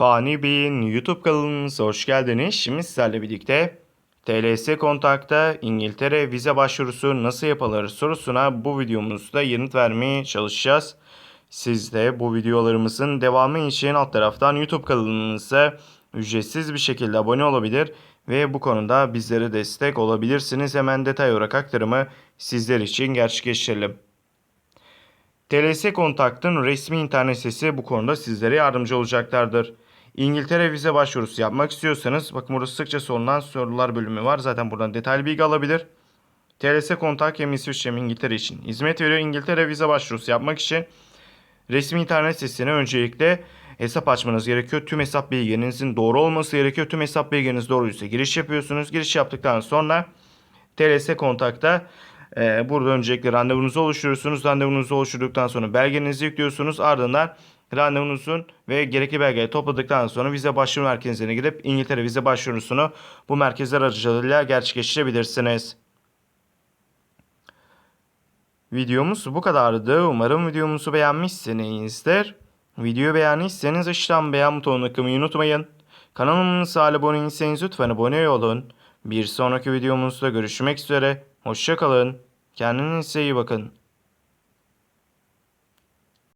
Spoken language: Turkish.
Fani Bey'in YouTube kanalımıza hoş geldiniz. Şimdi sizlerle birlikte TLS kontakta İngiltere vize başvurusu nasıl yapılır sorusuna bu videomuzda yanıt vermeye çalışacağız. Siz de bu videolarımızın devamı için alt taraftan YouTube kanalımıza ücretsiz bir şekilde abone olabilir ve bu konuda bizlere destek olabilirsiniz. Hemen detay olarak aktarımı sizler için gerçekleştirelim. TLS Kontakt'ın resmi internet sitesi bu konuda sizlere yardımcı olacaklardır. İngiltere vize başvurusu yapmak istiyorsanız bakın burada sıkça sorulan sorular bölümü var. Zaten buradan detaylı bilgi alabilir. TLS Kontak hem İsviçre İngiltere için hizmet veriyor. İngiltere vize başvurusu yapmak için resmi internet sitesine öncelikle hesap açmanız gerekiyor. Tüm hesap bilginizin doğru olması gerekiyor. Tüm hesap bilginiz doğruysa giriş yapıyorsunuz. Giriş yaptıktan sonra TLS Kontak'ta ee, burada öncelikle randevunuzu oluşturuyorsunuz. Randevunuzu oluşturduktan sonra belgenizi yüklüyorsunuz. Ardından randevunuzun ve gerekli belgeleri topladıktan sonra vize başvuru merkezine gidip İngiltere vize başvurusunu bu merkezler aracılığıyla gerçekleştirebilirsiniz. Videomuz bu kadardı. Umarım videomuzu beğenmişsinizdir. Videoyu beğendiyseniz aşağıdan beğen butonuna tıklamayı unutmayın. Kanalımıza abone değilseniz lütfen abone olun. Bir sonraki videomuzda görüşmek üzere. Hoşçakalın. Kendinize iyi bakın.